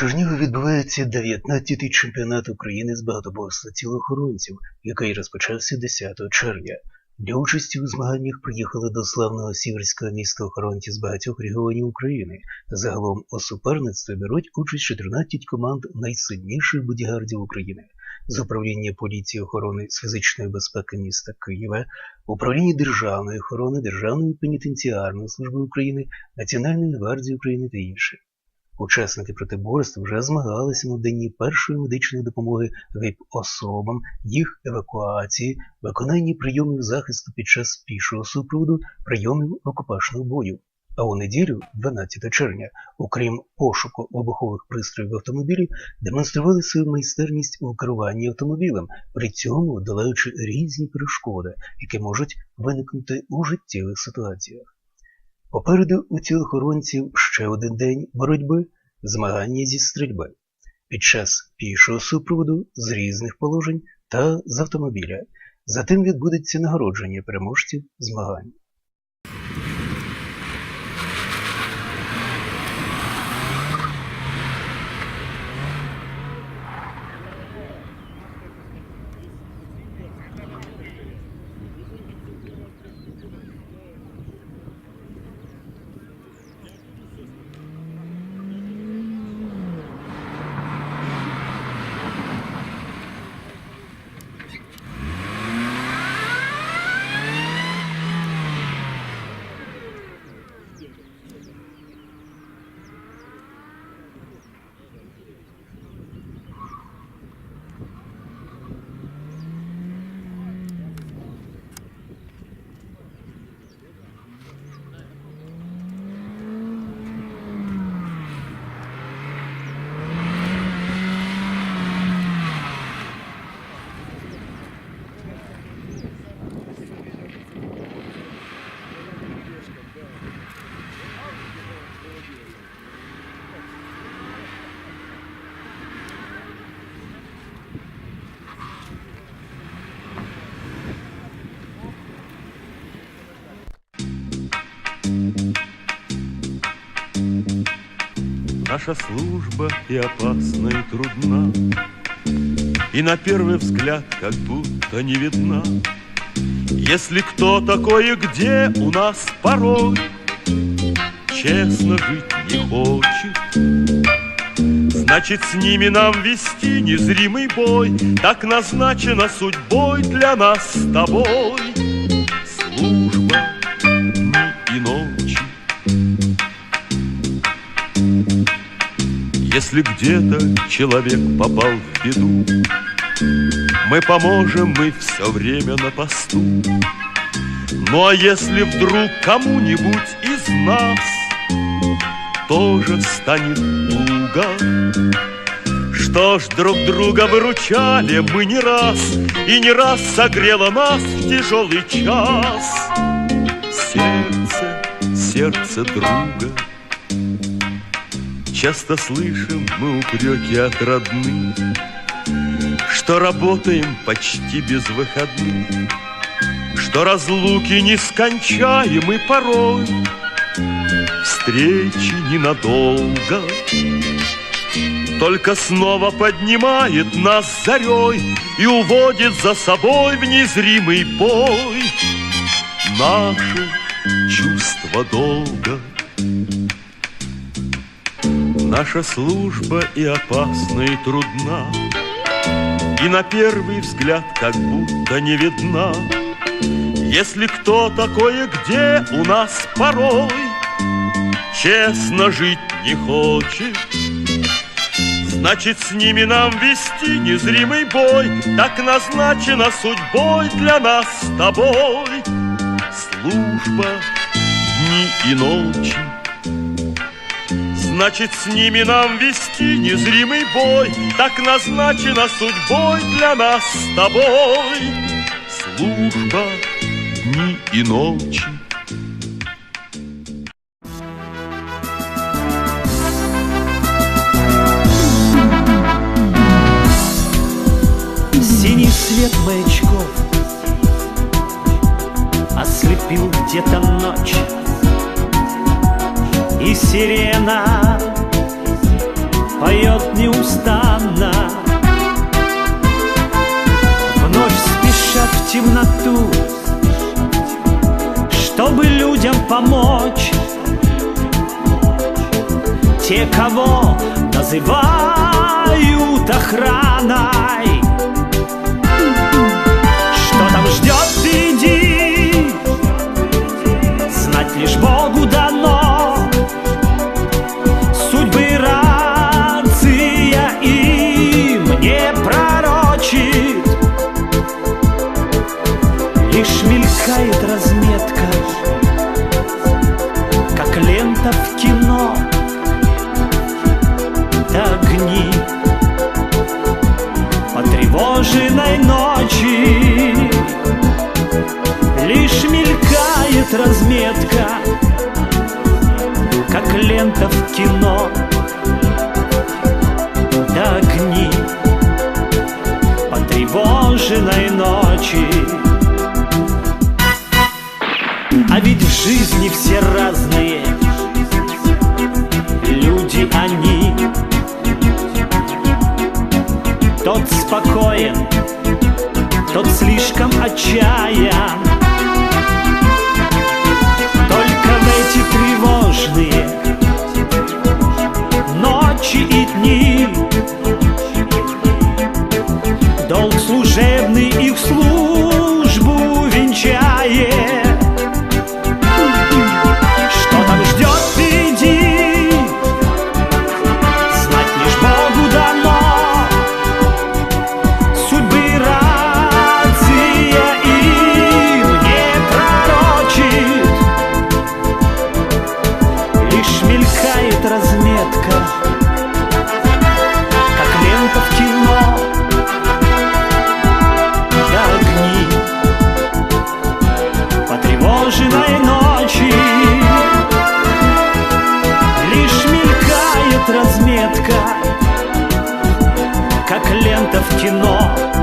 Чернігові відбувається 19-й чемпіонат України з багатоборства тілоохоронців, який розпочався 10 червня. Для участі у змаганнях приїхали до славного сіверського міста охоронці з багатьох регіонів України. Загалом у суперництві беруть участь 14 команд найсильніших бодігардів України з управління поліції охорони з фізичної безпеки міста Києва, управління державної охорони, Державної пенітенціарної служби України, Національної гвардії України та інших. Учасники протиборств вже змагалися на дані першої медичної допомоги ВІП-особам, їх евакуації, виконанні прийомів захисту під час пішого супроводу, прийомів рукопашного бою. А у неділю, 12 червня, окрім пошуку вибухових пристроїв в автомобілі, демонстрували свою майстерність у керуванні автомобілем, при цьому долаючи різні перешкоди, які можуть виникнути у життєвих ситуаціях. Попереду у тілохоронців ще один день боротьби, змагання зі стрільби під час пішого супроводу з різних положень та з автомобіля. Затим відбудеться нагородження переможців змагань. Наша служба и опасна, и трудна, И на первый взгляд как будто не видна. Если кто такой и где у нас порой Честно жить не хочет, Значит, с ними нам вести незримый бой, Так назначено судьбой для нас с тобой. Служба Если где-то человек попал в беду, Мы поможем, мы все время на посту. Ну а если вдруг кому-нибудь из нас Тоже станет туго, Что ж, друг друга выручали мы не раз, И не раз согрело нас в тяжелый час. Сердце, сердце друга — Часто слышим мы упреки от родных, Что работаем почти без выходных, Что разлуки нескончаемы порой, Встречи ненадолго. Только снова поднимает нас зарей И уводит за собой в незримый бой Наше чувство долга. Наша служба и опасна, и трудна, И на первый взгляд как будто не видна. Если кто такое где у нас порой? Честно жить не хочет, Значит, с ними нам вести незримый бой, Так назначена судьбой для нас с тобой. Служба дни и ночи Значит, с ними нам вести незримый бой, Так назначена судьбой для нас с тобой. Служба дни и ночи. Синий свет маячков Ослепил где-то ночь И сирена поет неустанно. В ночь спешат в темноту Чтобы людям помочь. Те, кого называют охраной дюжиной ночи. Лишь мелькает разметка, как лента в кино. До огни потревоженной ночи. моментов кино.